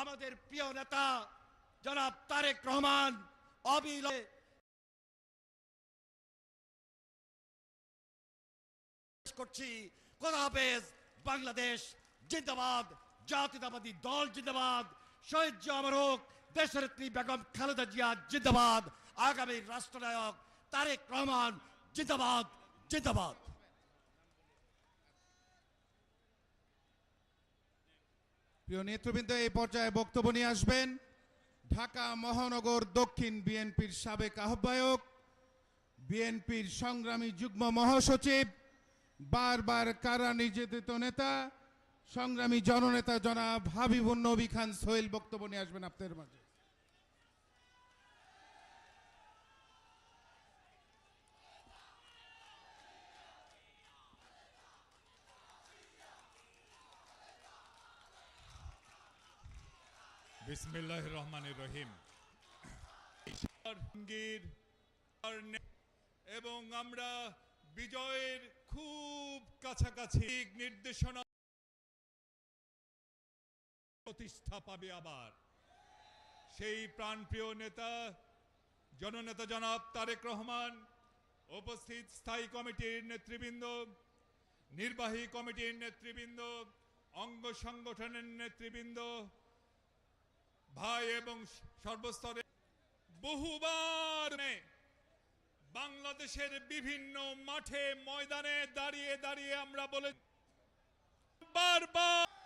আমাদের প্রিয় নেতা জনাব তারেক রহমান অবিলম্বে করছি। খোদা বাংলাদেশ জিন্দাবাদ, জাতীয়তাবাদী দল জিন্দাবাদ, শহীদ জামর হোক দেশনেত্রী বেগম খালেদা জিয়া জিন্দাবাদ, আগামী রাষ্ট্রনায়ক তারেক রহমান জিন্দাবাদ জিন্দাবাদ। প্রিয় নেতৃবৃন্দ, এই পর্যায়ে বক্তব্য নিয়ে আসবেন ঢাকা মহানগর দক্ষিণ বিএনপির সাবেক আহ্বায়ক, বিএনপির সংগ্রামী যুগ্ম মহাসচিব, বারবার কারা নির্যাতিত নেতা, সংগ্রামী জননেতা জনাব হাবিবুল নবী খান সোহেল বক্তব্য নিয়ে আসবেন আপনাদের মাঝে। বিসমিল্লাহ রহমানির রহিম। এবং আমরা বিজয়ের খুব কাছাকাছি নির্দেশনা প্রতিষ্ঠা পাবে আবার। সেই প্রাণপ্রিয় নেতা, জননেতা জনাব তারেক রহমান, উপস্থিত স্থায়ী কমিটির নেতৃবৃন্দ, নির্বাহী কমিটির নেতৃবৃন্দ, অঙ্গ সংগঠনের নেতৃবৃন্দ ভাই এবং সর্বস্তরে বহুবার বাংলাদেশের বিভিন্ন মাঠে ময়দানে দাঁড়িয়ে দাঁড়িয়ে আমরা বলে বারবার